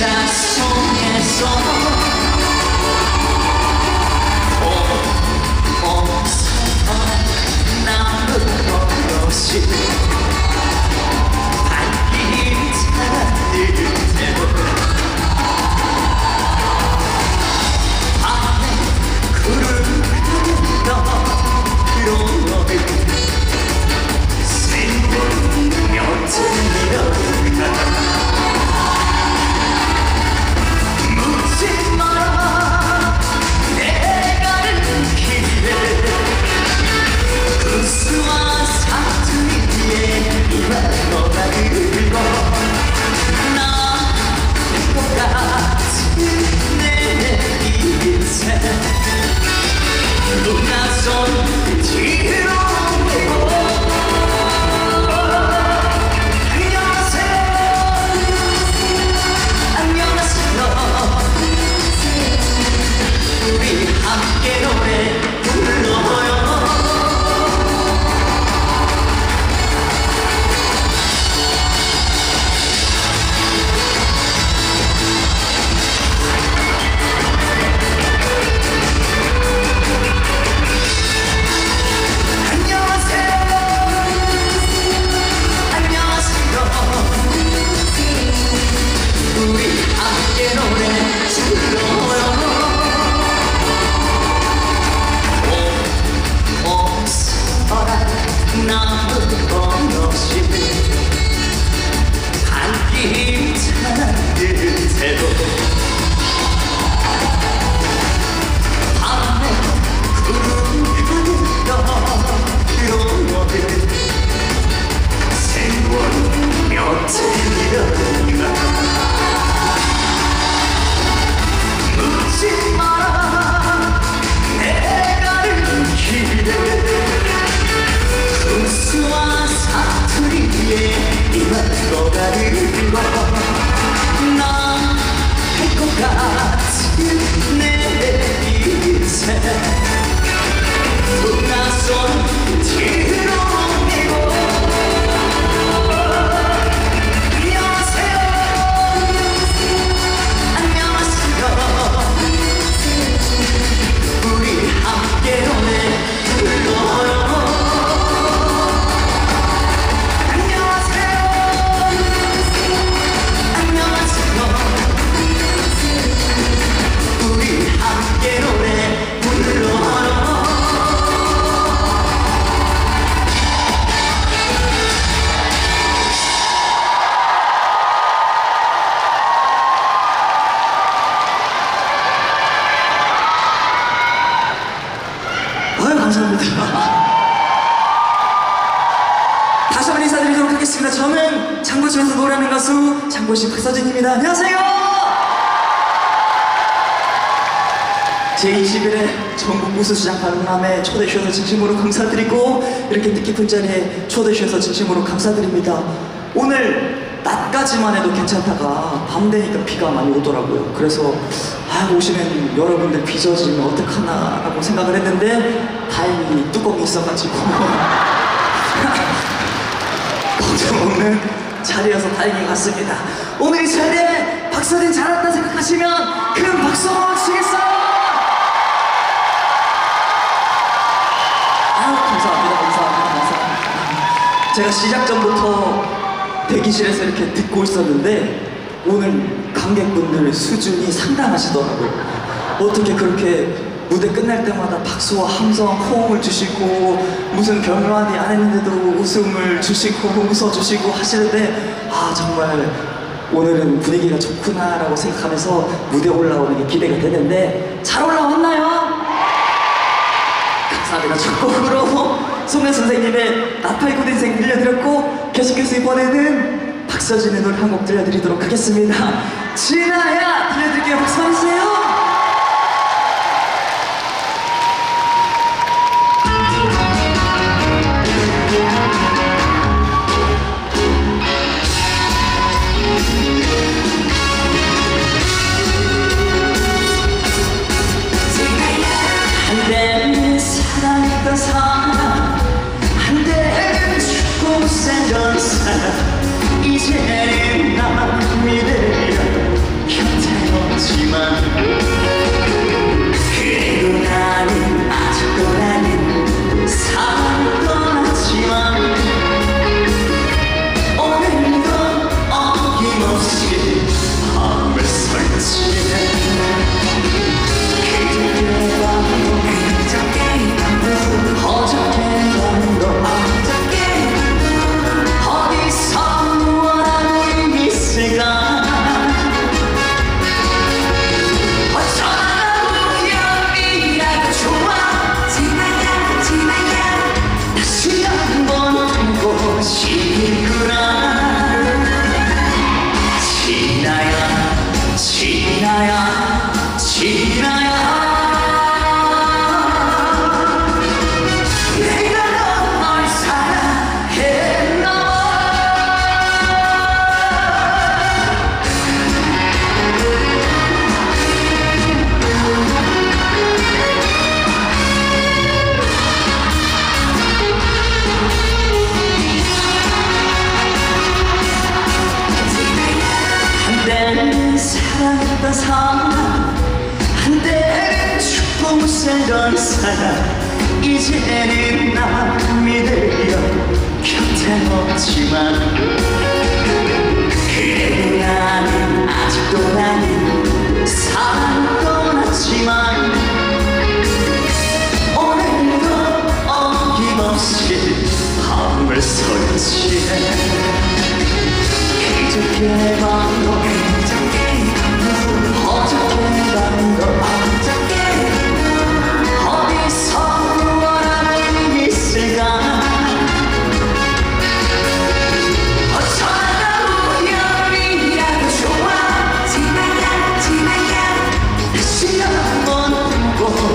혼자 속에서 온 세상 나는 것이 제21회 전국 무수시장 박람회 초대해 주셔서 진심으로 감사드리고 이렇게 뜻깊은 자리에 초대해 주셔서 진심으로 감사드립니다. 오늘 낮까지만 해도 괜찮다가 밤 되니까 비가 많이 오더라고요. 그래서 아 오시는 여러분들 비 젖으면 어떡하나 라고 생각을 했는데 다행히 뚜껑이 있어가지고 걱정 없는 자리여서 다행히 갔습니다. 오늘 이 자리에 박서진 잘했다 생각하시면 큰 박수 한번 치겠어요? 제가 시작 전부터 대기실에서 이렇게 듣고 있었는데 오늘 관객분들 수준이 상당하시더라고요 어떻게 그렇게 무대 끝날 때마다 박수와 함성, 호응을 주시고 무슨 별로 많이 안 했는데도 웃음을 주시고 웃어주시고 하시는데 아 정말 오늘은 분위기가 좋구나라고 생각하면서 무대 올라오는 게 기대가 되는데 잘 올라왔나요? 감사합니다. 첫 곡으로 송현 선생님의 나팔 고den생 들려드렸고 계속해서 이번에는 박서진의 노래 한 곡 들려드리도록 하겠습니다. 진아야 들려드릴게요. 박수 한번 주세요. 이제는 남이 되어 곁에 없지만 그래도 나는 아직도 나는 사랑 떠났지만 오늘도 어김없이 밤을 설치해 그저께 밤도 어저께 밤도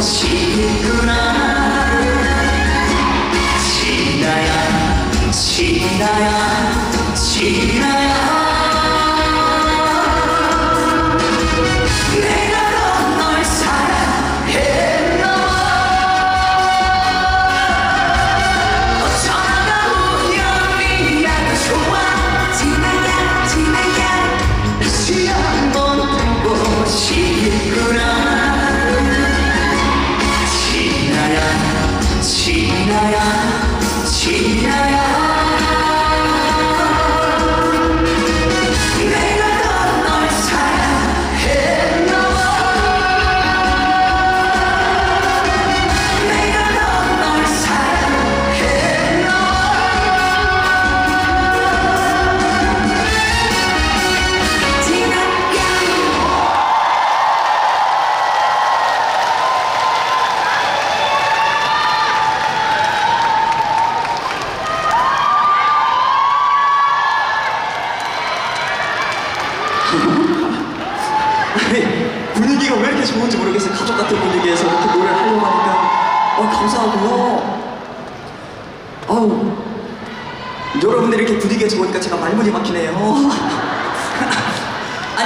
한번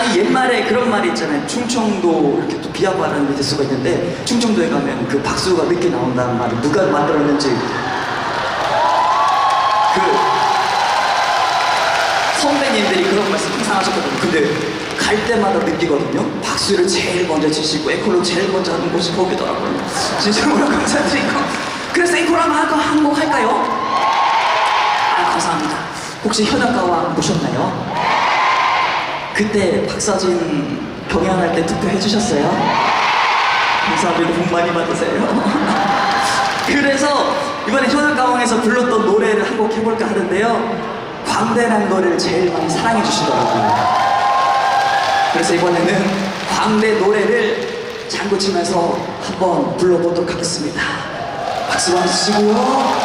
아니 옛말에 그런 말이 있잖아요. 충청도 이렇게 또될 수가 있는데 충청도에 가면 그 박수가 늦게 나온다는 말을 누가 만들었는지 그 선배님들이 그런 말씀 항상 하셨거든요. 근데 갈 때마다 느끼거든요. 박수를 제일 먼저 치시고 에코를 제일 먼저 하는 곳이 거기더라고요. 진심으로 감사드리고. 그래서 에코를 한번 한곡 할까요? 아, 감사합니다. 혹시 현악가와 보셨나요? 그때 박서진 경연할 때 투표해 주셨어요? 감사합니다. 복 많이 받으세요. 그래서 이번에 현악가왕에서 불렀던 노래를 한 곡 해볼까 하는데요. 광대란 거를 제일 많이 사랑해 주시더라고요. 그래서 이번에는 광대 노래를 장구 치면서 한번 불러보도록 하겠습니다. 박수 한번 주시고요.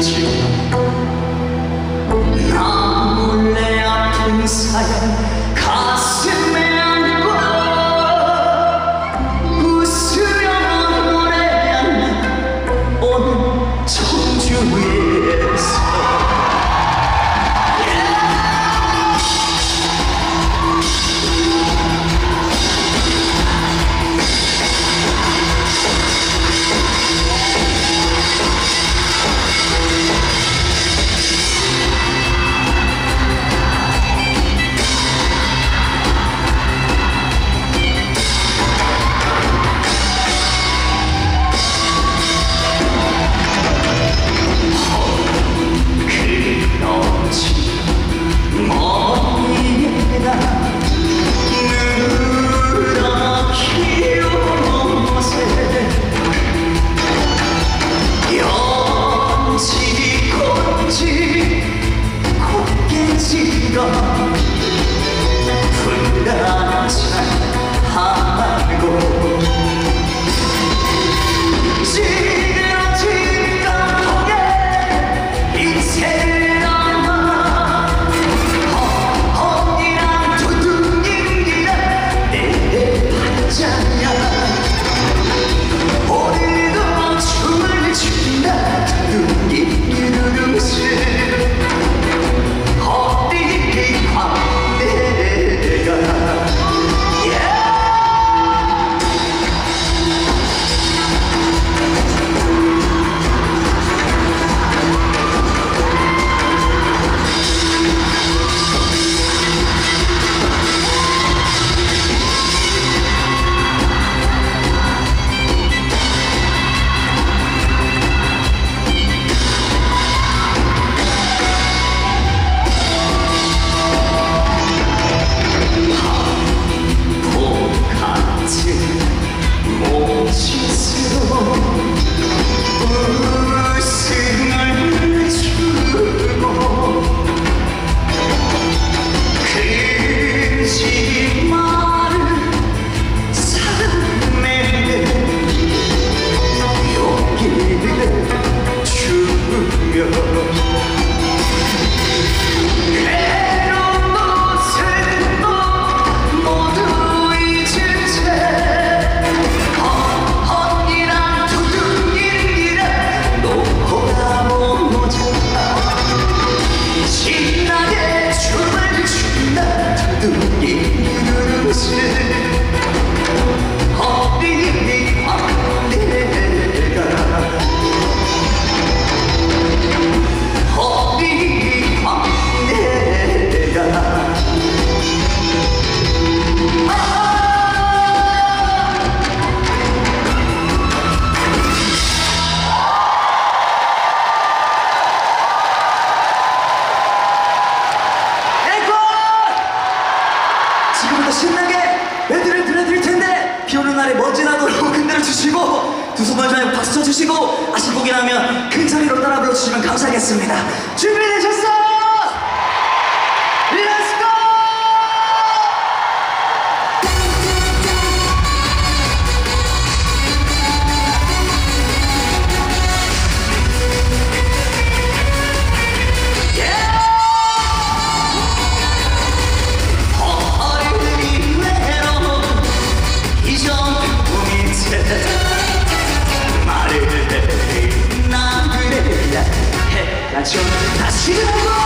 You. 박수 쳐주시고 아시곡이라면 큰 소리로 따라 불러주시면 감사하겠습니다 준비되셨어? 나죠. 다시 가고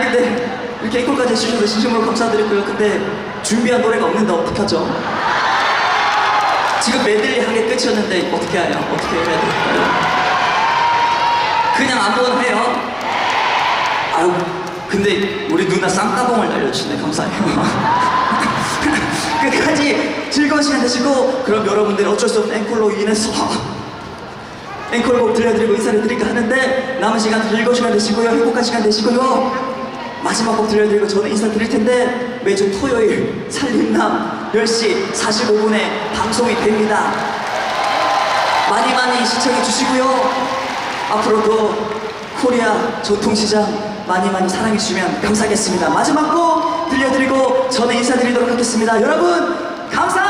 아니 근데 이렇게 앵콜까지 해주셔서 진심으로 감사드리고요. 근데 준비한 노래가 없는데 어떡하죠? 지금 메들리 한 게 끝이었는데 어떻게 해요? 어떻게 해야 될까요? 그냥 아무거나 해요. 아유, 근데 우리 누나 쌍따봉을 날려주시네. 감사해요. 끝까지 즐거운 시간 되시고 그럼 여러분들 어쩔 수 없는 앵콜로 인해서 앵콜곡 들려드리고 인사를 드릴까 하는데 남은 시간 즐거운 시간 되시고요 행복한 시간 되시고요 마지막 곡 들려드리고 저는 인사 드릴 텐데 매주 토요일 살림남 10시 45분에 방송이 됩니다. 많이 많이 시청해 주시고요. 앞으로도 코리아 전통시장 많이 많이 사랑해 주시면 감사하겠습니다. 마지막 곡 들려드리고 저는 인사드리도록 하겠습니다. 여러분 감사합니다